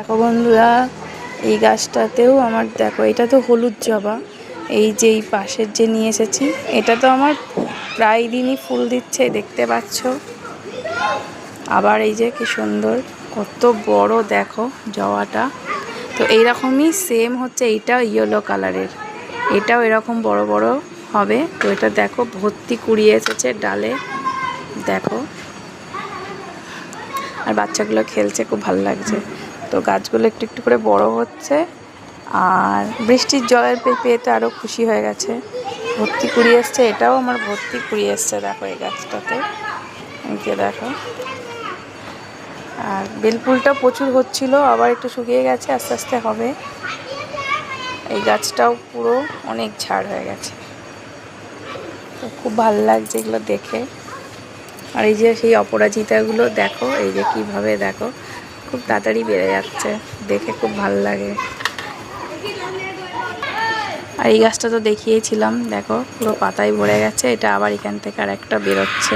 দেখো বন্ধুরা, এই গাছটাতেও আমার দেখো, এটা তো হলুদ জবা। এই যে এই পাশের যে নিয়ে এসেছি, এটা তো আমার প্রায় দিনই ফুল দিচ্ছে, দেখতে পাচ্ছ। আবার এই যে কি সুন্দর, কত বড় দেখো জবাটা। তো এইরকমই সেম হচ্ছে এইটাও ইয়েলো কালারের এটাও এরকম বড় বড় হবে। তো এটা দেখো, ভর্তি কুড়িয়ে এসেছে ডালে। দেখো। আর বাচ্চাগুলো খেলছে, খুব ভালো লাগছে। তো গাছগুলো একটু একটু করে বড় হচ্ছে আর বৃষ্টির জলের পেয়ে তো আরও খুশি হয়ে গেছে। ভর্তি কুড়িয়ে এসছে, এটাও আমার ভর্তি কুড়িয়ে এসছে দেখো এই গাছটাতে। যে দেখো। আর বেলফুলটা প্রচুর হচ্ছিল, আবার একটু শুকিয়ে গেছে, আস্তে আস্তে হবে। এই গাছটাও পুরো অনেক ঝাড় হয়ে গেছে। তো খুব ভালো লাগছে এগুলো দেখে। আর এই যে সেই অপরাজিতাগুলো, দেখো, এই যে কীভাবে দেখো। খুব তাড়াতাড়ি বেড়ে যাচ্ছে। দেখে খুব ভালো লাগে। আর এই গাছটা তো দেখিয়েছিলাম, দেখো, পুরো পাতায় ভরে গেছে, এটা আবার এখান থেকে আর একটা বেরোচ্ছে।